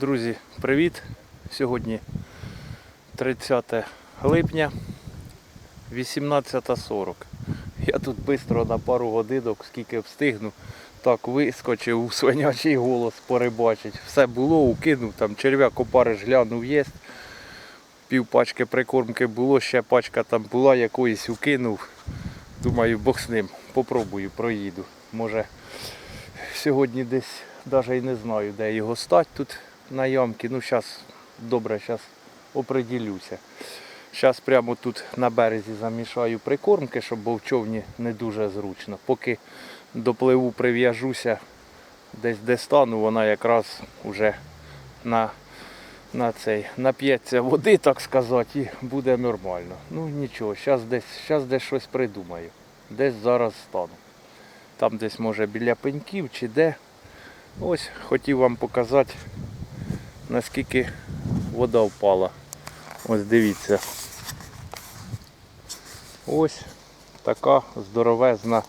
Друзі, привіт! Сьогодні 30 липня 18.40. Я тут швидко на пару годинок, скільки встигну, так вискочив у свинячий голос порибачить. Все було, укинув, там черв'як опариш глянув є. Пів пачки прикормки було, ще пачка там була, якоїсь укинув. Думаю, бог з ним. Попробую, проїду. Може сьогодні десь навіть і не знаю, де його стать тут на ямки. Ну, зараз добре, зараз оприділюся. Зараз прямо тут на березі замішаю прикормки, щоб бо в човні не дуже зручно. Поки допливу прив'яжуся, десь де стану, вона якраз вже на, на цей, нап'ється води, так сказати, і буде нормально. Ну нічого, зараз десь, зараз десь щось придумаю. Десь зараз стану. Там десь може біля пеньків чи де. Ось хотів вам показати, наскільки вода впала. Ось дивіться. Ось така здоровезна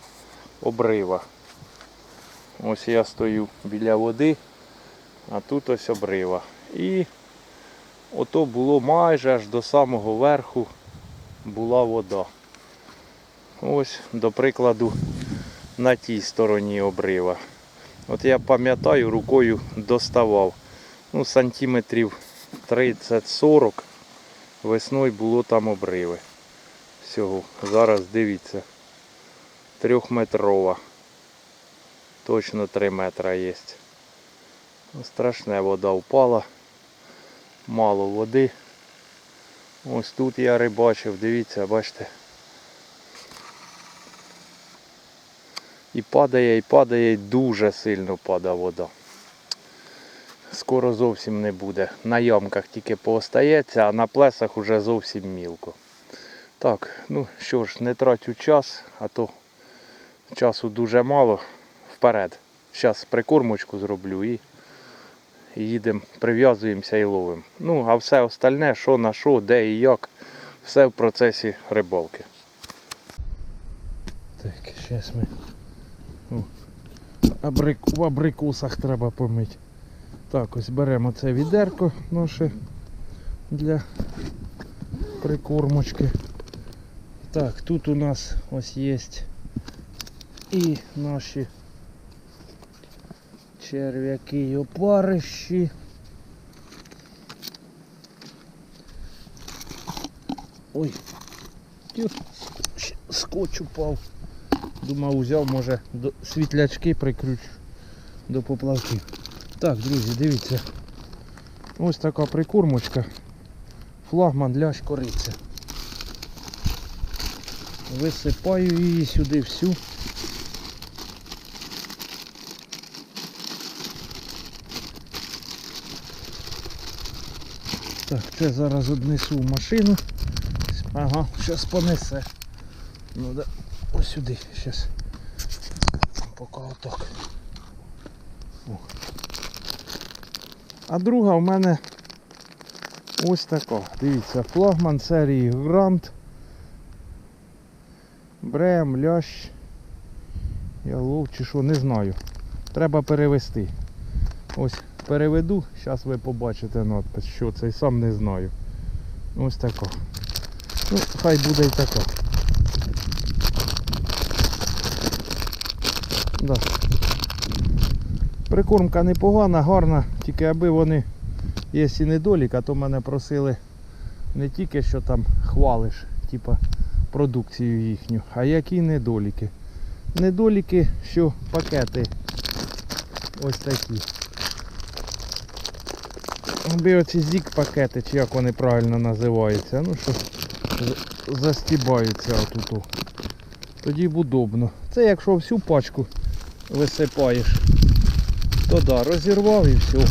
обрива. Ось я стою біля води, а тут ось обрива. І ото було майже аж до самого верху була вода. Ось, до прикладу, на тій стороні обрива. От я пам'ятаю, рукою доставав. Ну, сантиметрів 30-40 весною було там обриви. Всього. Зараз дивіться. Трьохметрова. Точно 3 метра є. Ну, Страшне вода впала. Мало води. Ось тут я рибачив, дивіться, бачите. І падає, і падає, і дуже сильно падає вода. Скоро зовсім не буде. На ямках тільки поостається, а на плесах уже зовсім мілко. Так, ну що ж, не трачу час, а то часу дуже мало. Вперед. Зараз прикормочку зроблю і їдемо, прив'язуємося і ловимо. Ну, а все остальне, що на що, де і як, все в процесі рибалки. Так, зараз ми Абрик... в абрикосах треба помити. Так, ось беремо це відерко наше для прикормочки. Так, тут у нас ось є і наші черв'яки і опарищі. Ой, скотч упав. Думав, взяв, може, світлячки прикручу до поплавків. Так, друзі, дивіться. Ось така прикормочка. Флагман лящ кориця. Висипаю її сюди всю. Так, це зараз однесу в машину. Ага, зараз понесе. Ну да, ось сюди, зараз. Поки отак. О. А друга в мене ось така. Дивіться, флагман серії Грант. Брем, лящ. Ялов чи що, не знаю. Треба перевести. Ось переведу, зараз ви побачите надпис, що це сам не знаю. Ось така. Ну, хай буде і така. Да. Прикормка непогана, гарна, тільки аби вони є і недолік, а то мене просили не тільки що там хвалиш, типа продукцію їхню, а які недоліки. Недоліки, що пакети ось такі. Аби оці зік пакети, чи як вони правильно називаються, ну що застібаються отут. Тоді б удобно. Це якщо всю пачку висипаєш, то да, розірвав і все.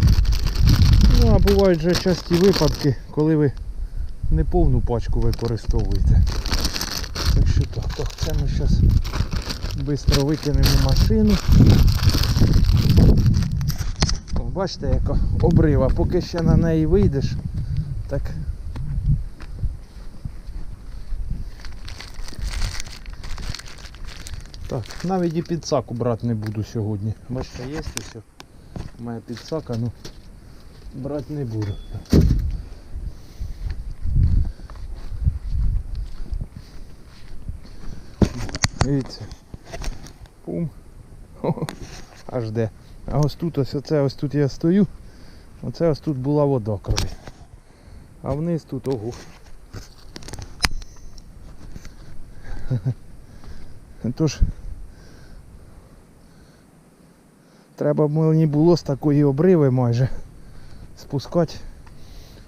Ну а бувають же часті випадки, коли ви не повну пачку використовуєте. Так що так, так, це ми зараз швидко викинемо машину. Бачите, яка обрива, поки ще на неї вийдеш, так Так, навіть і підсаку брати не буду сьогодні. Бачите, є ось. У мене підсака, ну брати не буду. Дивіться. Пум. Хо-хо. Аж де. А ось тут ось оце ось тут я стою. Оце ось тут була вода крові. А вниз тут ого. Тож треба б мені було з такої обриви майже спускати.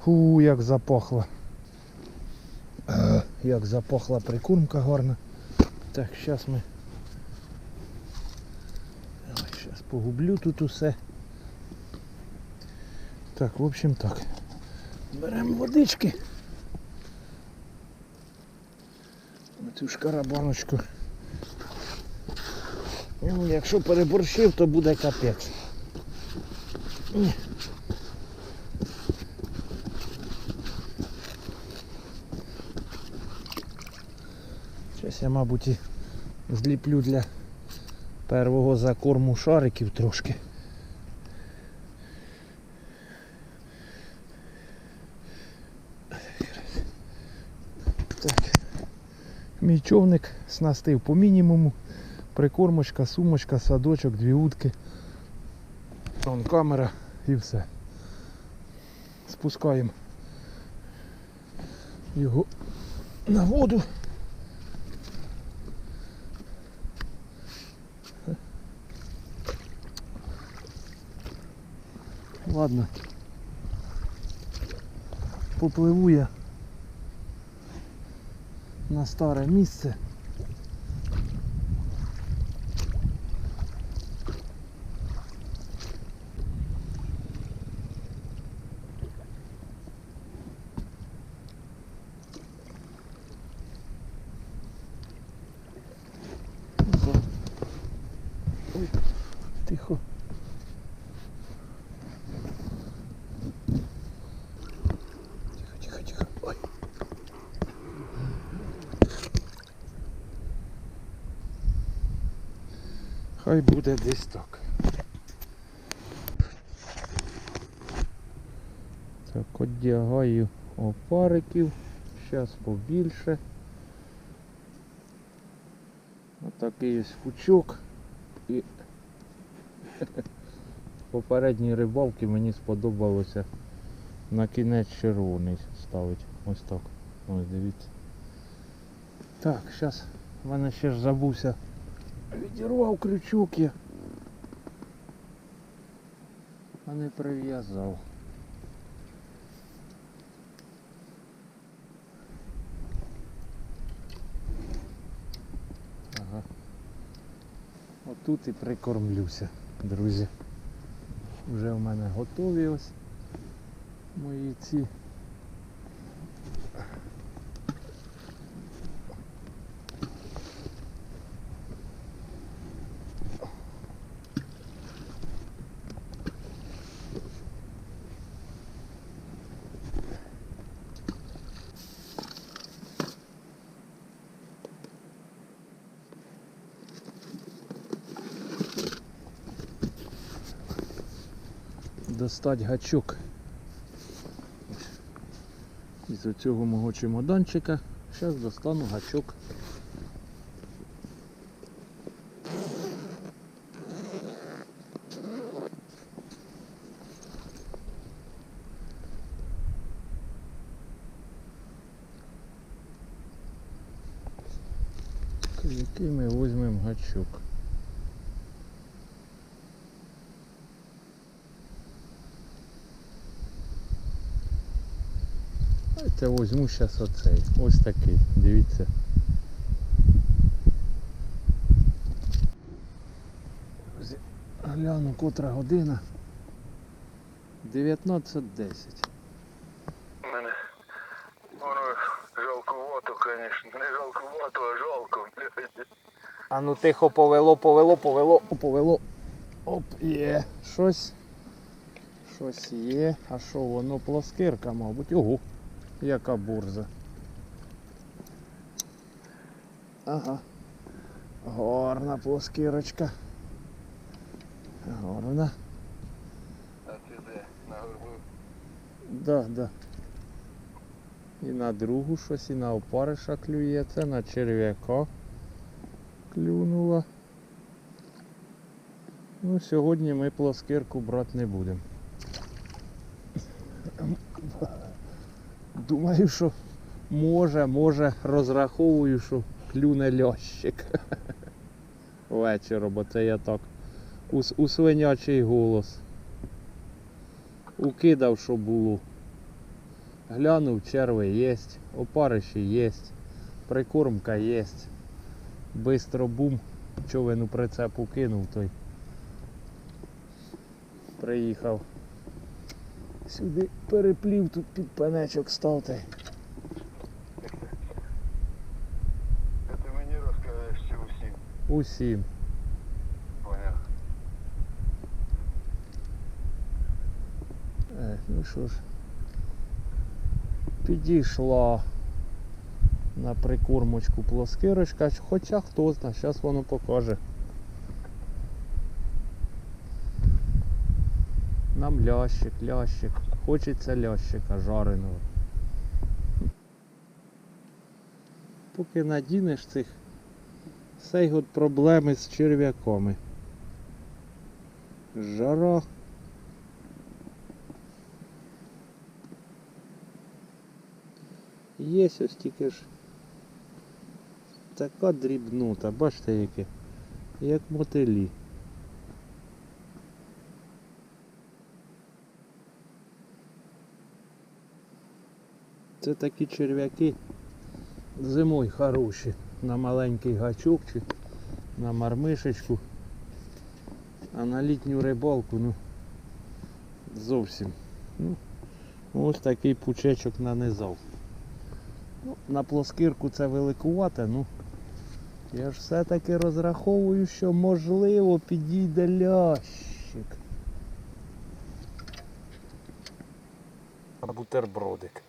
Ху, як запахло. Е, Як запахла прикормка гарна. Так, зараз ми. Зараз погублю тут усе. Так, в общем так. Беремо водички. Цю шкарабаночку. Ну, якщо переборщив, то буде капець. Зараз я, мабуть, і зліплю для первого закорму шариків трошки. Так. Мій човник снастив по мінімуму. Прикормочка, сумочка, садочок, дві утки. Вон камера і все. Спускаємо його на воду. Ладно. Попливу я на старе місце. Опа. Ой, тихо. Тихо, тихо, тихо. Ой. Хай буде десь так. Так, одягаю опариків. Зараз побільше. Отакий ось пучок. І попередній рибалки мені сподобалося на кінець червоний ставить. Ось так. Ось дивіться. Так, зараз в мене ще ж забувся. Відірвав крючок я. А не прив'язав. Ага. Отут і прикормлюся, друзі. Вже в мене готові ось мої ці. Достать гачок із оцього мого чемоданчика. Зараз достану гачок. Який ми візьмемо гачок? Давайте візьму зараз оцей. Ось такий. Дивіться. Друзі, Гляну, котра година. 19.10. Мене воно жалкувато, звісно. Не жалкувато, а жалко, блядь. А ну тихо повело, повело, повело, повело. Оп, є. Щось. Щось є. А що воно плоскирка, мабуть. Ого. Яка бурза. Ага. Гарна плоскирочка. Гарна. А ти де? На горбу Да, да. І на другу щось, і на опариша клює, це на черв'яка клюнула. Ну, сьогодні ми плоскирку брати не будемо. Думаю, що може, може, розраховую, що клюне лящик. Вечором, бо це я так. У, у свинячий голос. Укидав, що було. Глянув, черви єсть, опариші єсть, прикормка єсть. Бистро бум, човен прицепу кинув той. Приїхав. Сюди переплів, тут під пенечок став та ти мені розкажеш чи усім? усім. Поняв. Е, ну що ж, підійшла на прикормочку плоскирочка, хоча хто знає, зараз воно покаже. Нам лящик, лящик. Хочеться лящика жареного. Поки надінеш цих цей от проблеми з черв'яками. Жара. Є ось тільки ж така дрібнота, бачите яке, як мотилі. Це такі черв'яки зимою хороші, на маленький гачок чи на мармишечку, а на літню рибалку, ну зовсім. Ну, ось такий пучечок нанизав. Ну, на плоскирку це великувате, ну я ж все-таки розраховую, що можливо підійде лящик. Бутербродик.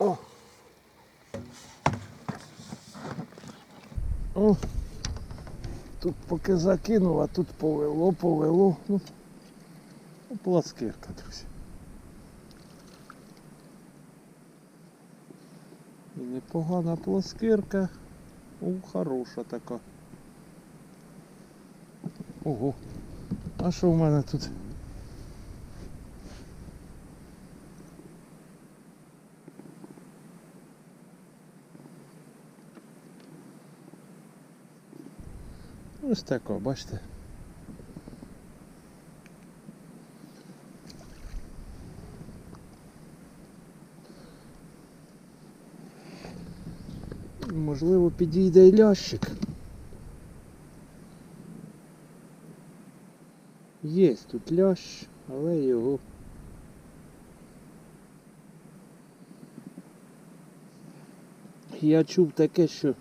О! О! Тут закинув, а тут повело, повело. Ну, ну, пласкирка, друзі. І непогана пласкирка. О, хороша така. Ого. А що в мене тут? Ось тако, бачите. Можливо, підійде і лящик. Є тут лящ, але його. Я чув таке, що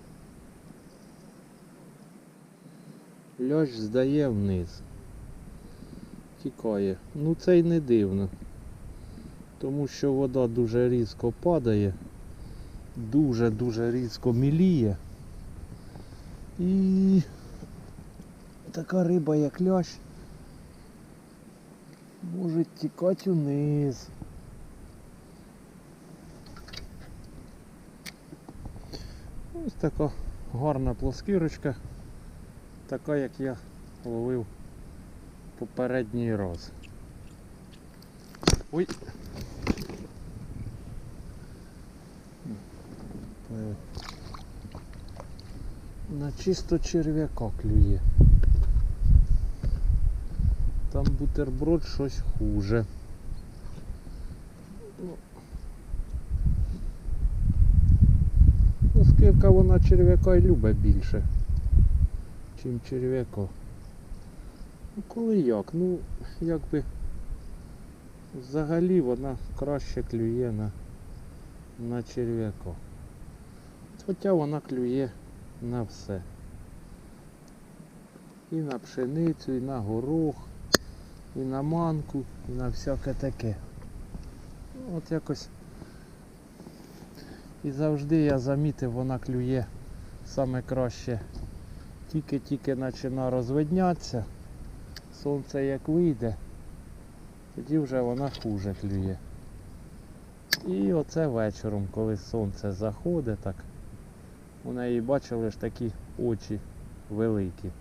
лящ здає вниз. Тікає. Ну це й не дивно. Тому що вода дуже різко падає, дуже-дуже різко міліє. І така риба, як лящ, може тікати вниз. Ось така гарна плоскірочка, така як я ловив попередній раз. Ой. На чисто черв'яка клює. Там бутерброд щось хуже. Ну, Оскільки вона черв'яка й любить більше, чим черв'яка. Ну коли як? Ну, якби взагалі вона краще клює на, на черв'яка. Хоча вона клює на все. І на пшеницю, і на горох, і на манку, і на всяке таке. От якось. І завжди я замітив, вона клює саме краще Тільки-тільки починає розвиднятися. Сонце як вийде, тоді вже вона хуже клює. І оце вечором, коли сонце заходить, так у неї бачили ж такі очі великі.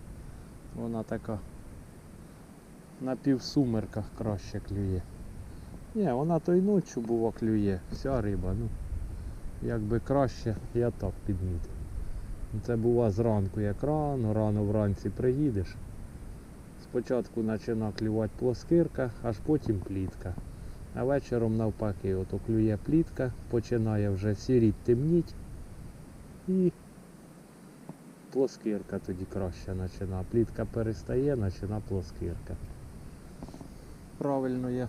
Вона така на півсумерках краще клює. Ні, вона то й ночі бува клює, вся риба, ну якби краще, я так підмітив. Це бува зранку, як рано, рано вранці приїдеш. Спочатку починає клювати плоскирка, аж потім плітка. А вечором навпаки, ото клює плітка, починає вже сіріть темніть і плоскирка тоді краще починає. Плітка перестає, починає плоскирка. Правильно я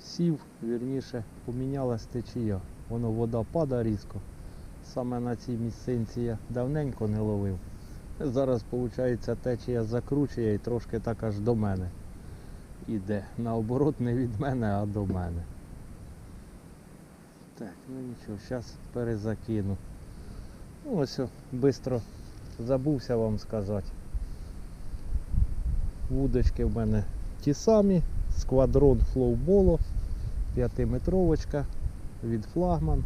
сів, вірніше, помінялась течія. Воно вода падає різко. Саме на цій місцинці я давненько не ловив. Зараз, виходить, течія закручує і трошки так аж до мене іде. Наоборот, не від мене, а до мене. Так, ну нічого, зараз перезакину. Ну, ось, швидко забувся вам сказати. Вудочки в мене ті самі. Сквадрон флоуболо, 5-метровочка від флагман.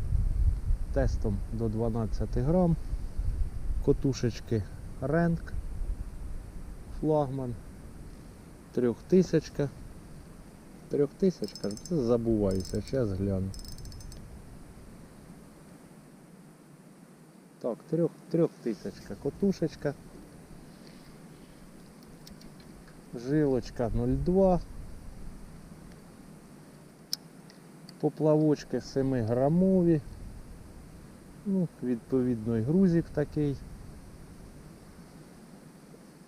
Тестом до 12 грам. Котушечки Ренк. Флагман. Трьохтисячка. Трьохтисячка, забуваюся, зараз гляну. Так, трьох, трьохтисячка котушечка. Жилочка 0,2. Поплавочки 7 грамові. Ну, відповідно, і грузик такий.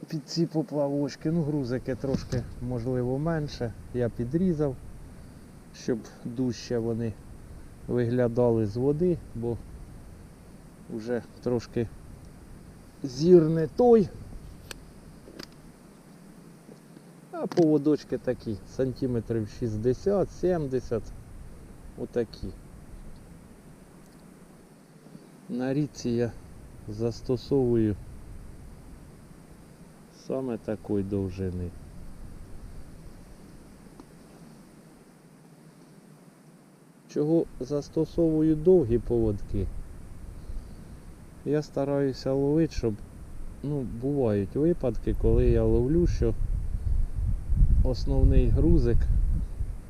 Під ці поплавочки, ну грузики трошки можливо менше. Я підрізав, щоб дужче вони виглядали з води, бо вже трошки зір не той. А поводочки такі, сантиметрів 60-70, отакі. На річці я застосовую саме такої довжини. Чого застосовую довгі поводки? Я стараюся ловити, щоб ну, бувають випадки, коли я ловлю, що основний грузик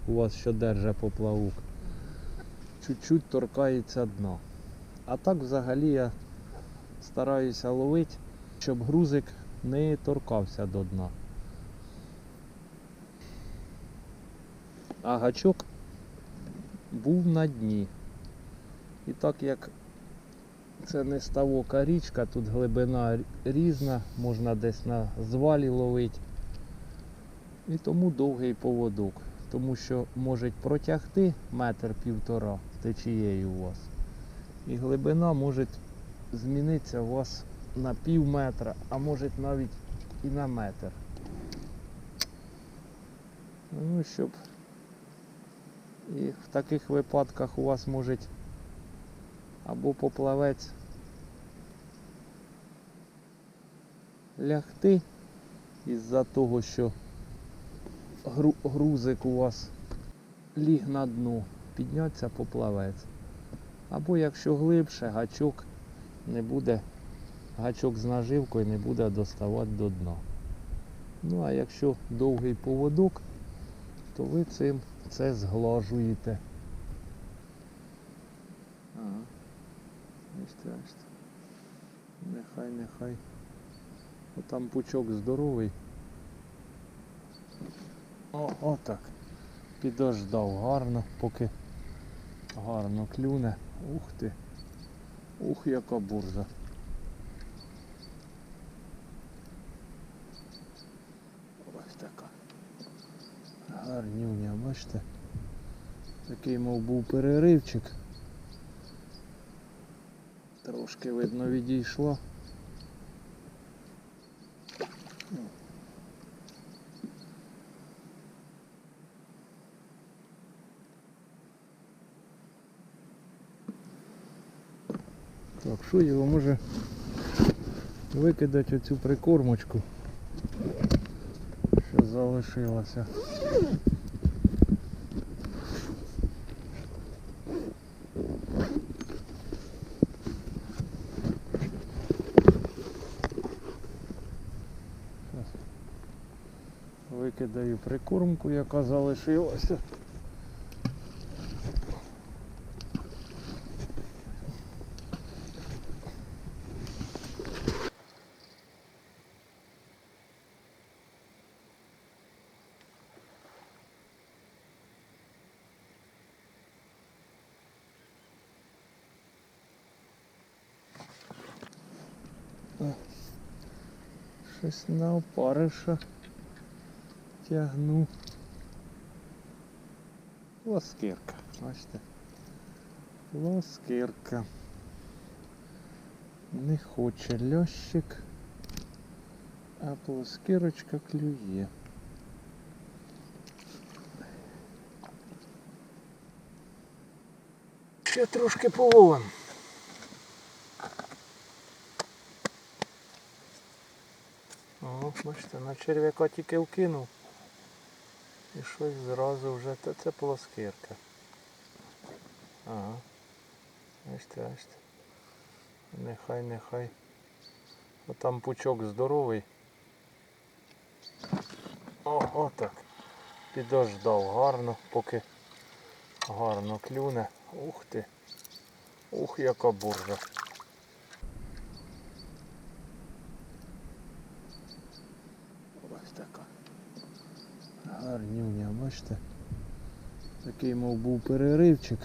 у вас що держа поплавок, чуть-чуть торкається дна. А так взагалі я стараюся ловити, щоб грузик не торкався до дна. А гачок був на дні. І так як це не ставока річка, тут глибина різна, можна десь на звалі ловити. І тому довгий поводок. Тому що може протягти метр півтора течією у вас. І глибина може змінитися у вас на пів метра, а може навіть і на метр. Ну, щоб і в таких випадках у вас може або поплавець лягти із-за того, що грузик у вас ліг на дно, підняться поплавець. Або якщо глибше, гачок не буде, гачок з наживкою не буде доставати до дна. Ну а якщо довгий поводок, то ви цим це зглажуєте. Ага. Бачите, бачите. Нехай, нехай. Отам пучок здоровий. О, отак. Підождав гарно, поки гарно клюне. Ух ти. Ух, яка буржа. Ось така. Гарнюня, бачите? Такий мов був переривчик. Трошки видно відійшла. Так, що його може викидати оцю прикормочку, що залишилася. Викидаю прикормку, яка залишилася. Щось на опариша тягну. Ласкирка, бачите? Ласкирка. Не хоче лящик, а плоскирочка клює. Ще трошки половим. О, бачите, на черв'яка тільки вкинув. І щось зразу вже. Та це плоскирка. Ага. Бачите, бачите. Нехай, нехай. О, там пучок здоровий. О, отак. Підождав гарно, поки гарно клюне. Ух ти. Ух, яка буржа. Ось така. Гарнюня, бачите? Такий мов був переривчик.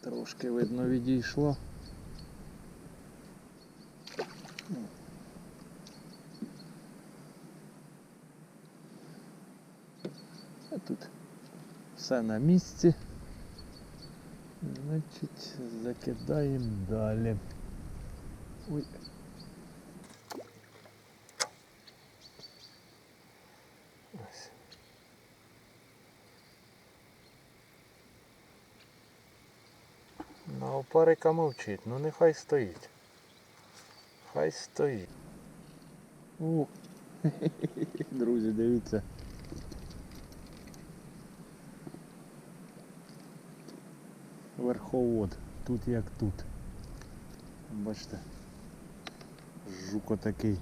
Трошки видно відійшло. А тут все на місці. Значить, закидаємо далі. Ой. Ось. На опарика мовчить, ну нехай стоїть. Хай стоїть. О, друзі, дивіться. Верховод. Тут як тут. Бачите. Жуко такий.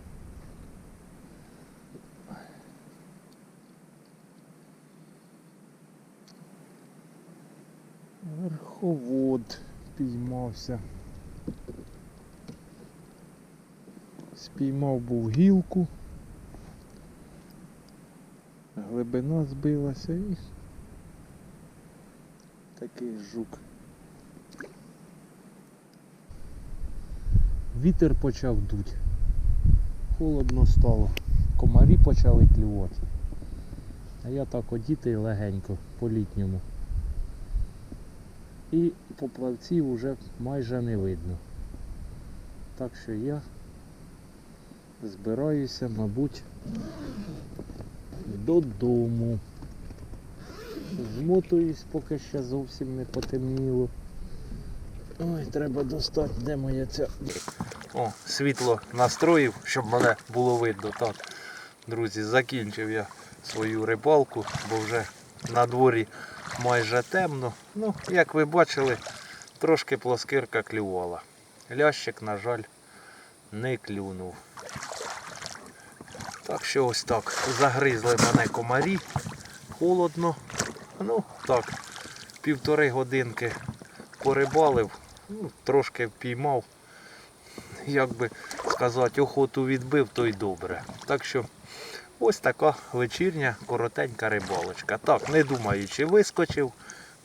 Верховод піймався. Спіймав був гілку. Глибина збилася і такий жук. Вітер почав дуть. Холодно стало. Комарі почали клювати. А я так одітий легенько по літньому. І поплавців вже майже не видно. Так що я збираюся, мабуть, додому. Змотуюсь, поки ще зовсім не потемніло. Ой, треба достати, де моя ця. О, світло настроїв, щоб мене було видно. Так, друзі, закінчив я свою рибалку, бо вже на дворі майже темно. Ну, як ви бачили, трошки плоскирка клювала. Лящик, на жаль, не клюнув. Так що ось так. Загризли мене комарі. Холодно. Ну, так, півтори годинки порибалив, ну, трошки впіймав. Як би сказати, охоту відбив, то й добре. Так що ось така вечірня коротенька рибалочка. Так, не думаючи, вискочив,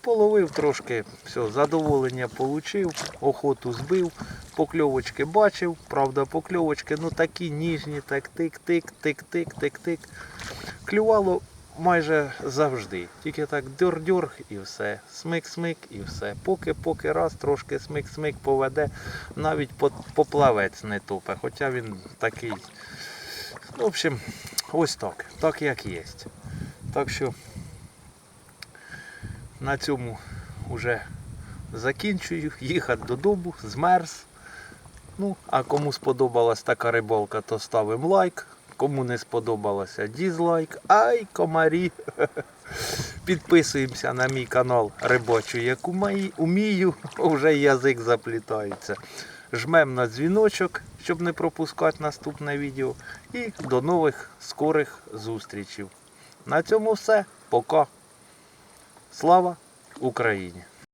половив трошки, все, задоволення получив, охоту збив, покльовочки бачив, правда, покльовочки ну такі ніжні, так тик-тик, тик-тик, тик-тик. Клювало майже завжди. Тільки так дьор-дьор і все. Смик-смик і все. Поки-поки раз трошки смик-смик поведе, навіть поплавець не топе. Хоча він такий. В общем, ось так. Так як є. Так що на цьому вже закінчую. Їхати додому, змерз. Ну, а кому сподобалась така рибалка, то ставимо лайк. Кому не сподобалося дізлайк. Ай, комарі. Підписуємося на мій канал Рибачу, як умію, вже язик заплітається. Жмем на дзвіночок, щоб не пропускати наступне відео. І до нових скорих зустрічей. На цьому все. Пока. Слава Україні!